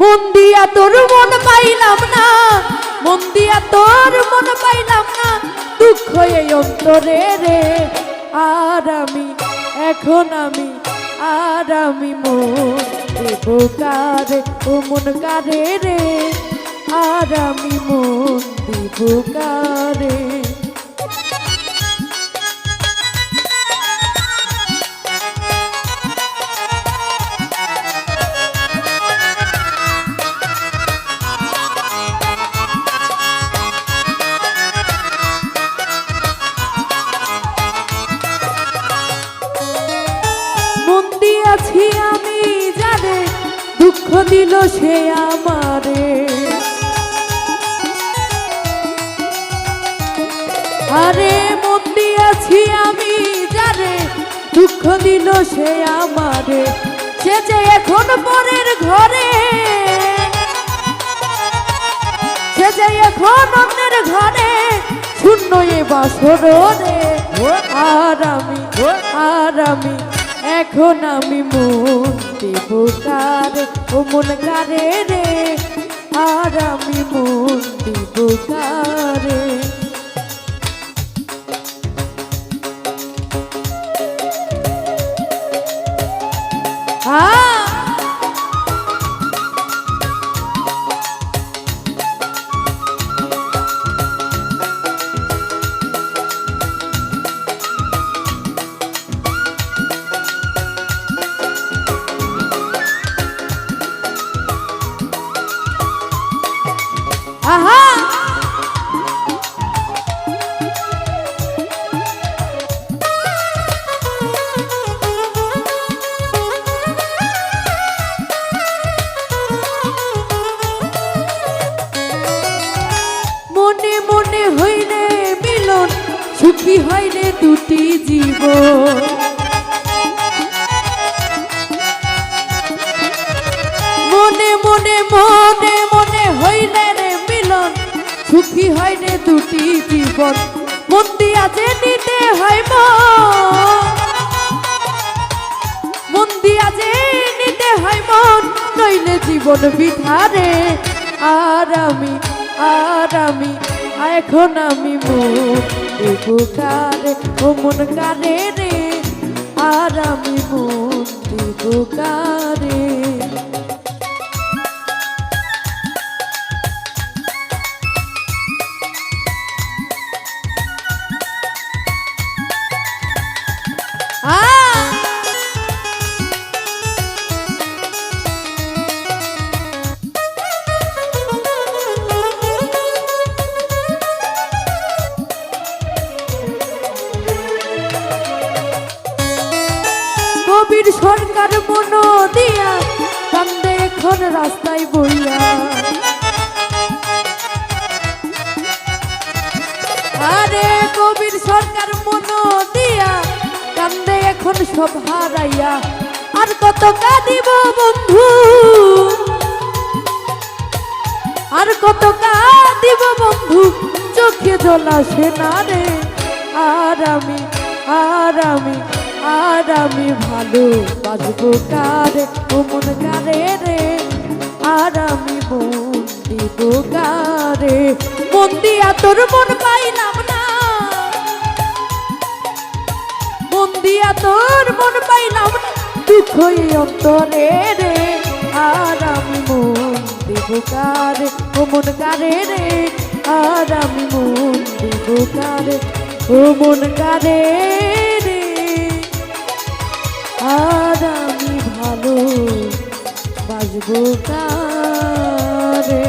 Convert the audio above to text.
মন দিয়া তোর মন পাইলাম না, মন দিয়া তোর মন পাইলাম না, দুঃখ এই অন্তরে রে। আর আমি, এখন আমি, আর আমি মন দেব কারে, ও মন কারে রে? আর আমি মন দেব কারে? দিয়াছি আমি জানে দুঃখ দিল সে আমারে। আরে মন দিয়াছি আমি জানে দুঃখ দিল সে আমারে। সে যে এখন পরের ঘরে সে যে এখন অন্যের ঘরে শূন্য এ বাসর রে আর আমি আর আমি এখন আমি মন দেব কারে ও মন কারে রে আর আমি মন দেব কারে আহা! মনে মনে হইলে মিলন সুখী হইলে দুটি জীবন। মনে মনে মনে সুখী হয় রে দুটি জীবন মন যে নিতে হয় মন দিয়া যে নিতে হয় মন, নইলে জীবন বিধারে আর আমি আর আমি এখন আমি মন কারে ও মন কারে রে। আর আমি মন কারে কবির সরকার মন দিয়া কান্দে এখন রাস্তায় বইয়া। আরে কবির সরকার মন দিয়া কান্দে এখন সব হারাইয়া। আর কত কাঁদিব বন্ধু? আর কত কাঁদিব বন্ধু? চোখে জল আসে না রে। আর আমি আর আমি আর আমি ভালো বাজবো কারে মন কারে রে? আর আমি মন দিব কারে? মন দিয়া তোর মন পাইলাম না। মন দিয়া তোর মন পাইলাম না। দুঃখ এই অন্তরে রে। আর আমি মন দেব কারে কারে রে? আর আমি মন দেব কারে, ও আর আমি ভালো বাজবো তারে